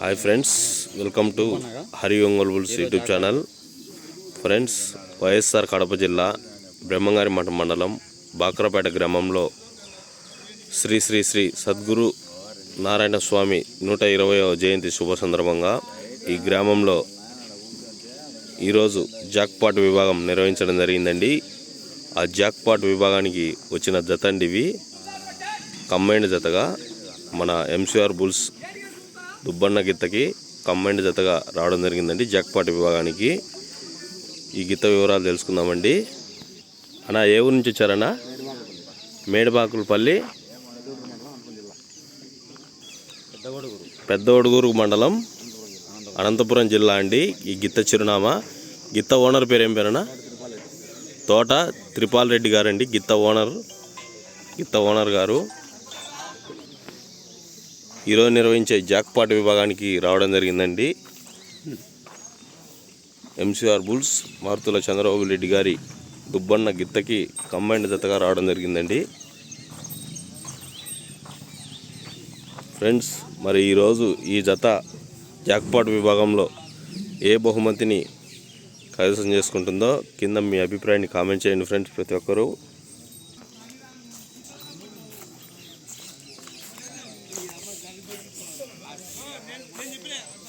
Hi friends welcome to Hari Ongole bulls YouTube channel friends YSR Kadapa జిల్లా బ్రహ్మంగారి మఠం మండలం బాక్రపేట గ్రామంలో శ్రీ శ్రీ శ్రీ సద్గురు నారాయణ స్వామి నూట ఇరవయో జయంతి శుభ సందర్భంగా ఈ గ్రామంలో ఈరోజు జాక్పాట్ విభాగం నిర్వహించడం జరిగిందండి. ఆ జాక్పాట్ విభాగానికి వచ్చిన జత అండి ఇవి కంబైండ్ జతగా మన ఎంసీఆర్ బుల్స్ దుబ్బన్న గిత్తకి కంబైండ్ జతగా రావడం జరిగిందండి. జాక్పాట్ విభాగానికి ఈ గిత్త వివరాలు తెలుసుకుందామండి. అన్నా ఏ ఊరు నుంచి వచ్చారన్నా? మేడబాకులపల్లి పెద్ద ఒడుగూరు మండలం అనంతపురం జిల్లా అండి ఈ గిత్త చిరునామా. గిత్త ఓనర్ పేరు ఏం పేరన్నా? తోట త్రిపాల్ రెడ్డి గారండి. గిత్త ఓనర్ గిత్త ఓనర్ గారు. ఈరోజు నిర్వహించే జాక్పాట్ విభాగానికి రావడం జరిగిందండి. ఎంసీఆర్ బుల్స్ మారుతుల చంద్రబాబు రెడ్డి గారి దుబ్బన్న గిత్తకి కంబైండ్ జతగా రావడం జరిగిందండి. ఫ్రెండ్స్ మరి ఈరోజు ఈ జత జాక్పాట్ విభాగంలో ఏ బహుమతిని కైవసం చేసుకుంటుందో కింద మీ అభిప్రాయాన్ని కామెంట్ చేయండి ఫ్రెండ్స్ ప్రతి ఒక్కరూ. Vem de